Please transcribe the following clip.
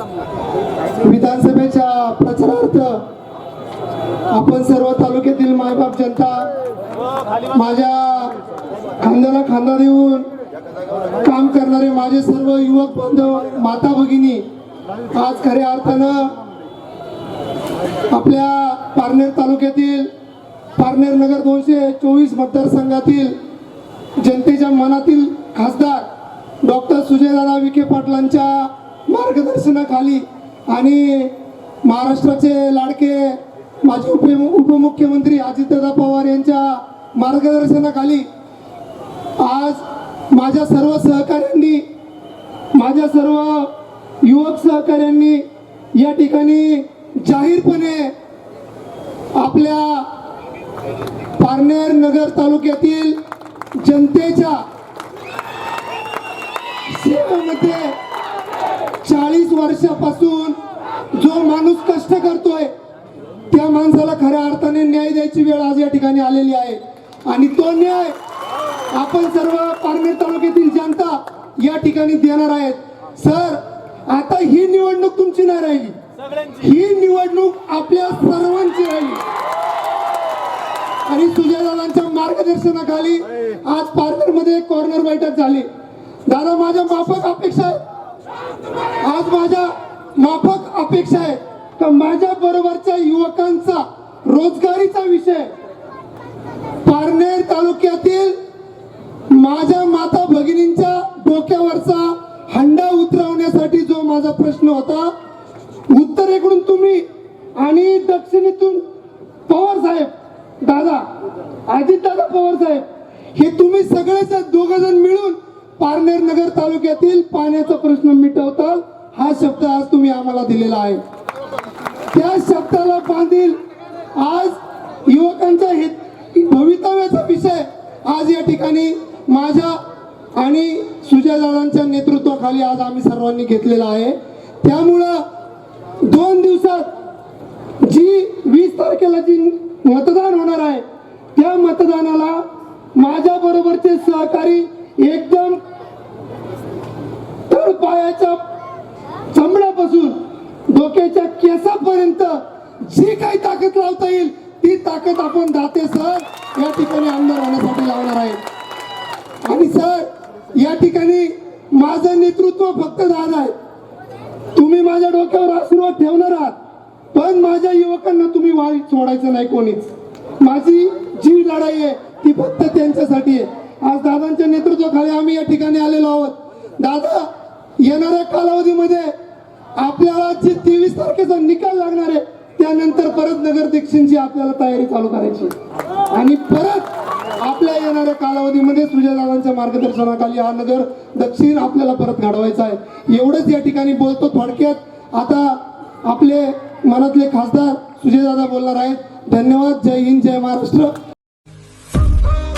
विधानसभेच्या प्रचारार्थ आपण सर्व तालुक्यातील मायबाप जनता माझ्या खांद्याला खांदा देऊन काम करणारे माझे सर्व युवक बांधव माता भगिनी आज खऱ्या अर्थानं आपल्या पारनेर तालुक्यातील पारनेर नगर दोनशे चोवीस मतदारसंघातील जनतेच्या मनातील खासदार डॉक्टर सुजयदादा विखे पाटलांच्या मार्गदर्शनाखाली आणि महाराष्ट्राचे लाडके माजी उप उपमुख्यमंत्री अजितदादा पवार यांच्या मार्गदर्शनाखाली आज माझ्या सर्व सहकाऱ्यांनी माझ्या सर्व युवक सहकाऱ्यांनी या ठिकाणी जाहीरपणे आपल्या पारनेर नगर तालुक्यातील जनतेच्या सेवेमध्ये चाळीस वर्षापासून जो माणूस कष्ट करतोय त्या माणसाला खऱ्या अर्थाने न्याय द्यायची वेळ आज या ठिकाणी आलेली आहे. आणि तो न्याय आपण सर्व पारनेर तालुक्यातील जनता या ठिकाणी देणार आहेत. सर आता ही निवडणूक तुमची नाही राहिली. ही निवडणूक आपल्या सर्वांची राहिली. आणि सुजयदादांच्या मार्गदर्शनाखाली आज पारनेरमध्ये एक कॉर्नर बैठक झाली. दादा माझ्या माफक अपेक्षा आहे. आज माझ्या माफक अपेक्षा आहे. तर माझ्या बरोबरच्या युवकांचा रोजगारीचा विषय. पारनेर तालुक्यातील माझ्या माता भगिनींच्या डोक्यावरचा हंडा उतरवण्यासाठी जो माझा प्रश्न होता उत्तरेकडून तुम्ही आणि दक्षिणेतून पवार साहेब दादा अजित दादा पवार साहेब हे तुम्ही सगळेच दोघ जण मिळून पारनेर नगर तालुक्यातील पाण्याचा प्रश्न मिटवता हा शब्द आज तुम्ही आम्हाला दिलेला आहे. त्या शब्दाला बांधील आज युवकांचा हित भवितव्याचा विषय आज या ठिकाणी माझ्या आणि सुजय दादांच्या नेतृत्वाखाली आज आम्ही सर्वांनी घेतलेला आहे. त्यामुळं दोन दिवसात जी वीस तारखेला जी मतदान होणार आहे त्या मतदानाला माझ्या बरोबरचे सहकारी एकदम पायाच्या चमड्यापासून डोक्याच्या केसापर्यंत जी काही ताकद लावता येईल ती ताकद आपण दाते सर. या ठिकाणी आमदार होण्यासाठी लावणार आहे आणि सर या ठिकाणी माझं नेतृत्व फक्त दादा आहे. तुम्ही माझ्या डोक्यावर आशीर्वाद ठेवणार आहात पण माझ्या युवकांना तुम्ही वाई सोडायचं नाही कोणीच. माझी जी लढाई आहे ती फक्त त्यांच्यासाठी आहे. आज दादांच्या नेतृत्वाखाली आम्ही या ठिकाणी आलेलो आहोत. दादा येणाऱ्या कालावधीमध्ये आपल्याला जे तेवीस तारखेचा निकाल लागणार आहे त्यानंतर परत नगर दक्षिणची आपल्याला तयारी चालू करायची आणि परत आपल्या येणाऱ्या कालावधीमध्ये सुजयदादांच्या मार्गदर्शनाखाली हा नगर दक्षिण आपल्याला परत घडवायचा आहे. एवढंच या ठिकाणी बोलतो थोडक्यात. आता आपले मनातले खासदार सुजयदादा बोलणार आहेत. धन्यवाद. जय हिंद जय महाराष्ट्र.